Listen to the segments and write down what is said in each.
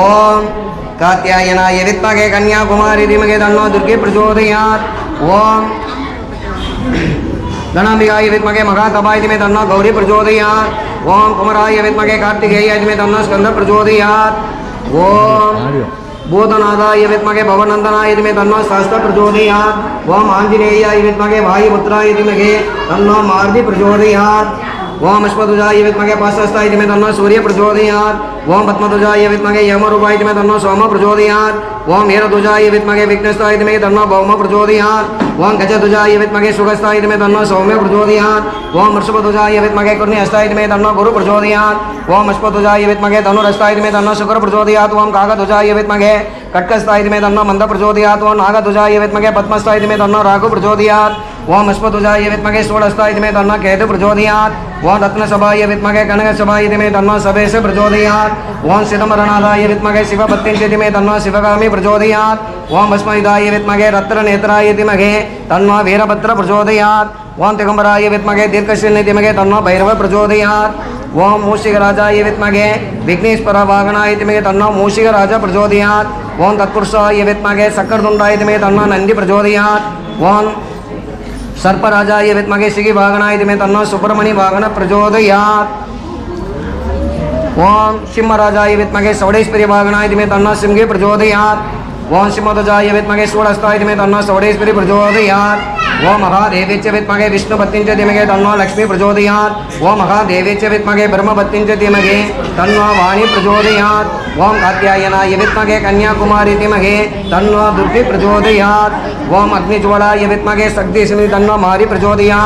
ओम कात्यायनाय विद्महे कन्याकुमारी धीमहे तन्नो दुर्गे प्रचोदयात्। ओम गणाम्बिकाय विद्महे महातपाय धीमहे तन्नो गौरी प्रचोदयात्। ओम कुमाराय विद्महे कार्तिकेयाय धीमहे तन्नो स्कंद प्रचोदयात्। ओम भूतनाथाय विद्महे भवनन्दनाय मे तन्नो शास्त्र प्रचोदयात्। ओम आञ्जनेयाय विद्महे वायुपुत्राय धीमहि तन्नो मारुति प्रचोदयात्। ओम अश्वध्वजाय विद्महे पाशस्ताय मे तन्नो सूर्य प्रचोदयात्। ओम पद्मध्वजाय विद्महे यमरूपाय धीमे तन्नो सोम प्रचोदयात् ओम वीरध्वजाय विद्महे विघ्नस्ताय धीमहि तन्नो भौम प्रचोदयात् ओम गजध्वजाय विद्महे सुगस्ताय धीमहि तन्नो सौम्य प्रचोदयात् ओम वृषभध्वजाय विद्महे कुर्णिहस्ताय धीमहि तन्नो गुरु प्रचोदयात् ओम अश्वध्वजाय विद्महे धनुरस्ताय धीमहि तन्नो शुक्र प्रचोदयात् ओम काकध्वजाय विद्महे कटकस्ताय धीमहि तन्नो मन्द प्रचोदयात् ओम नागध्वजाय विद्महे पद्मस्ताय धीमहि तन्नो राघु प्रचोदयात् ओम अश्वतुजाय विद्मगे षोडस्ताय मे तन्म केतु तो प्रचोदयात् ओं रत्नसभाय विद्मगे कनकसभाय मे तन्म सभेश प्रचोदयात् ओं सिदमरनाथाय विद्मगे शिवभक्तिं मे तन्म शिवगामी प्रचोदयात् ओं भस्मयुधाय विद्मगे रत्र नेत्राय धीमहे तन्म वीरभद्र प्रचोदयात् ओं दिगंबराय विद्मगे दीर्घशिन्य धीमहे तन्म भैरव प्रचोदयात् ओं मूषिकराजाय विद्महे विघ्नेश्वरवाहनाय धीमहे तन्म मूषिकराज प्रचोदयात् ओं तत्पुरुषाय विद्महे सक्करदुण्डाय धीमहे तन्म नंदी प्रचोदयात् ओम சர்ப்பராஜாய வித்மகே ஸ்ரீ வாகனாய மே தன்னோ சுப்பிரமணி வாகன பிரச்சோதயாத் ஓம் சிம்மராஜாய வித்மகே சௌடேஸ்வரி வாகனாய மே தன்னோ சிம்கே பிரச்சோதயாத் ஓம் சிம்மதஜாய வித்மகே சூடஸ்தாய மே தன்னோ சௌடேஸ்வரி பிரச்சோதயாத் वो महादेवेच विमे विष्णु पत्तिंच धीमगे तन्वा लक्ष्मी प्रचोदयात्। वो महादेवेच विमे ब्रह्म पत्तिंच धीमगे तन्वा वाणी प्रचोदया ओम कात्यायनाय विमे कन्याकुमारी धीमगे तन्वा दुर्गी प्रचोदया ओम अग्निज्वलाय विमे शक्ति तन्वा मारी प्रचोदया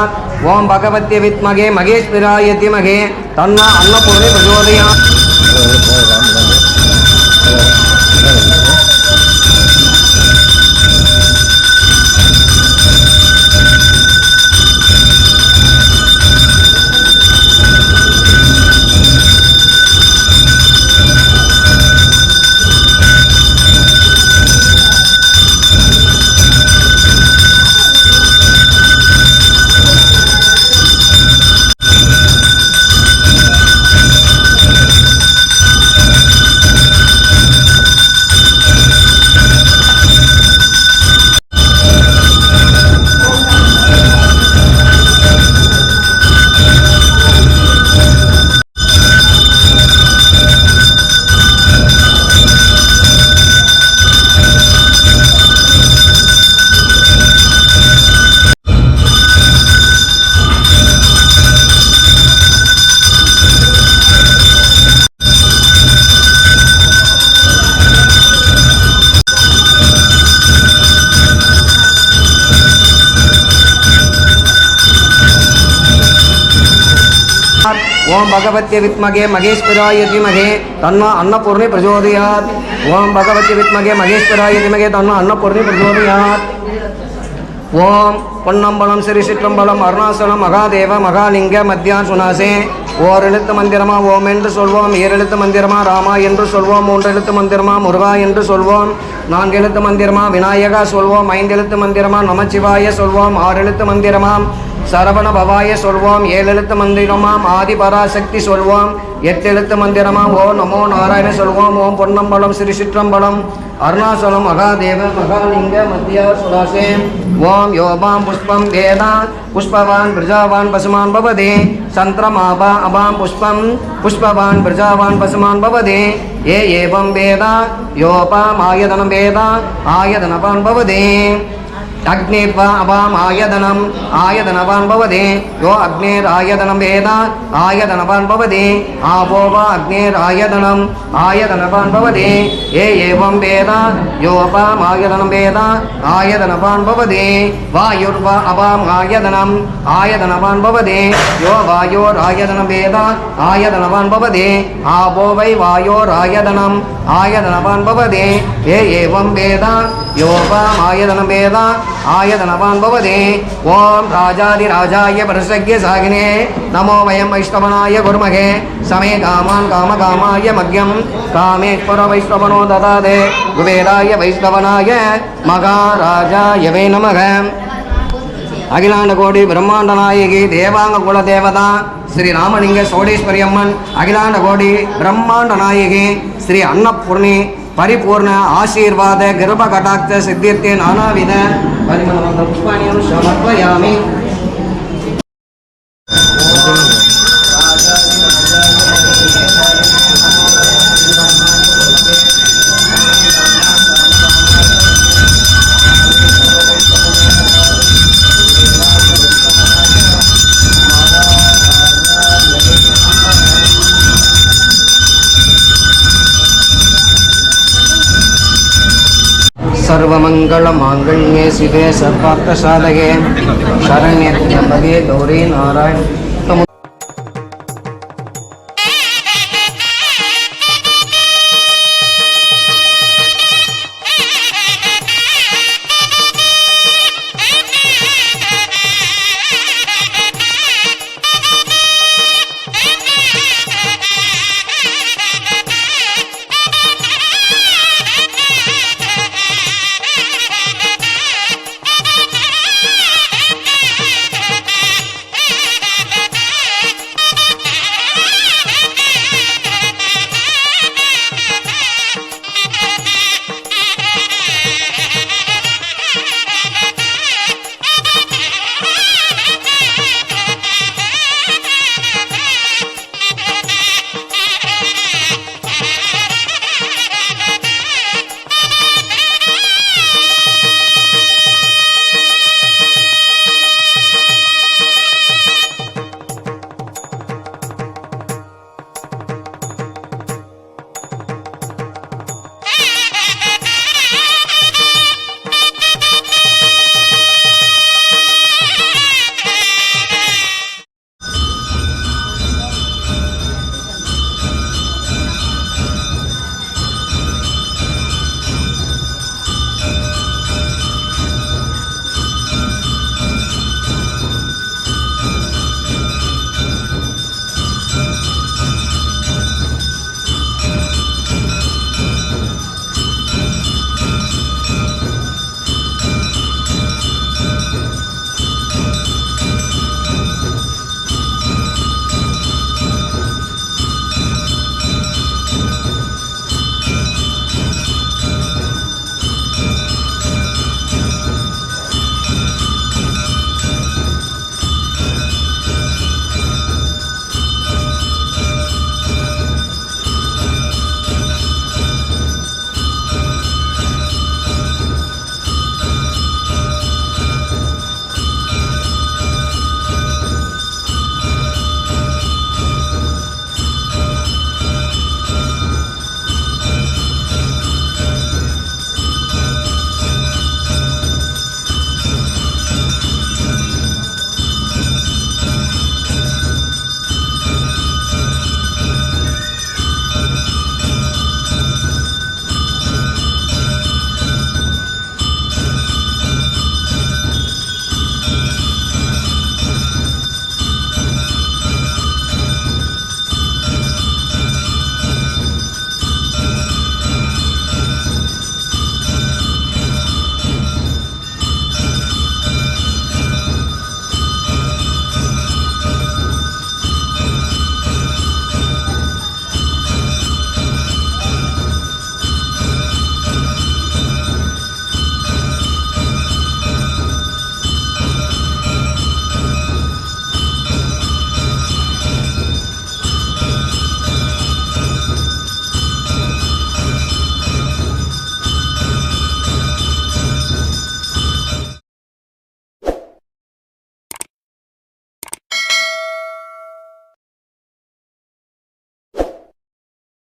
ओम भगवत्य विद्मगे मगेश्वराय तन्वा तन्नो प्रचोदया प्रचोदयात्। ओम भगवत्य विमे महेश्वराय यमे तन्म अन्नपूर्णि प्रचोदयात्। ओम भगवत्य विमे महेश्वराय धीमहे तन्म अन्नपूर्णि प्रचोदयात्। ஓம் பொன்னம்பலம் சிறி சிற்றம்பலம் அருணாசலம் மகாதேவ மகாலிங்க மத்தியான் சுனாசே. ஓர் எழுத்து மந்திரமா ஓம் என்று சொல்வோம் ஏறெழுத்து மந்திரமா ராமா என்று சொல்வோம் மூன்று எழுத்து மந்திரமா முருகா என்று சொல்வோம் நான்கு எழுத்து மந்திரமா விநாயகா சொல்வோம் ஐந்து எழுத்து மந்திரமா நமச்சிவாய சொல்வோம் ஆறு எழுத்து மந்திரமாம் சரவண பவாய சொல்வோம் ஏழு எழுத்து மந்திரமாம் ஆதி பராசக்தி சொல்வோம் எட்டு எழுத்து மந்திரமாம் ஓ நமோ நாராயண சொல்வோம் ஓம் பொன்னம்பலம் ஸ்ரீ சிற்றம்பலம் அருணாசலம் மகாதேவ மகாலிங்க மத்தியா சுலாசே ஓம் யோபாம் புஷ்பம் வேதா புஷ்பவான் பிரஜாவான் பசுமான் பவதே. சந்திரமாபா அபாம் புஷ்பம் புஷ்பவான் பிரஜாவான் பசுமான் பவதே. ஏ ஏவம் வேதா யோபாம் ஆயதனம் வேதா ஆயதனபான் பவதே. அக்னேர்வா அபாம் ஆயதனம் ஆயதனவான் பவதி யோ அக்னேர் ஆயதனம் வேத ஆயதனவான் பவதி ஆபோ வா அக்னேர் ஆயதனம் ஆயதனவான் பவதி ஏ ஏவம் வேத யோ அபாம் ஆயதனம் வேத ஆயதனவான் பவதி வாயுர்வா அபாம் ஆயதனம் ஆயதனவான் பவதி யோ வாயோர் ஆயதனம் வேத ஆயதனவான் பவதி ஆபோ வை வாயோர் ஆயதனம் ஆயதனவான் பவதி ஏ ஏவம் வேத யோபாம் ஆயதனம் வேதா ஆயதனவான் பவதே. ஓம் ராஜாதி ராஜாய பரசக்ய சாகினே. நமோ வயம் வைஷ்ணவனாய குருமகே. சமே காமான் காம காமாய மக்யம். காமேஸ்வர வைஷ்ணவனோ ததாதே. குபேராய வைஷ்ணவனாய மகாராஜாயவே நமக. அகிலாண்ட கோடி பிரம்மாண்ட நாயகி தேவாங்க குல தேவதா ஸ்ரீ ராமலிங்க சோடேஸ்வரி அம்மன் அகிலாண்ட கோடி பிரம்மாண்ட நாயகி ஸ்ரீ அன்னபூர்ணி பரிபூர்ண ஆசீர்வாத கிருப கடாட்ச சித்தியத்தை நானாவித பரிமள புஷ்பாணியம் சமர்ப்பயாமி सर्वमङ्गलमाङ्गल्ये शिवे सर्वार्थसाधके शरण्ये त्र्यम्बके गौरी नारायण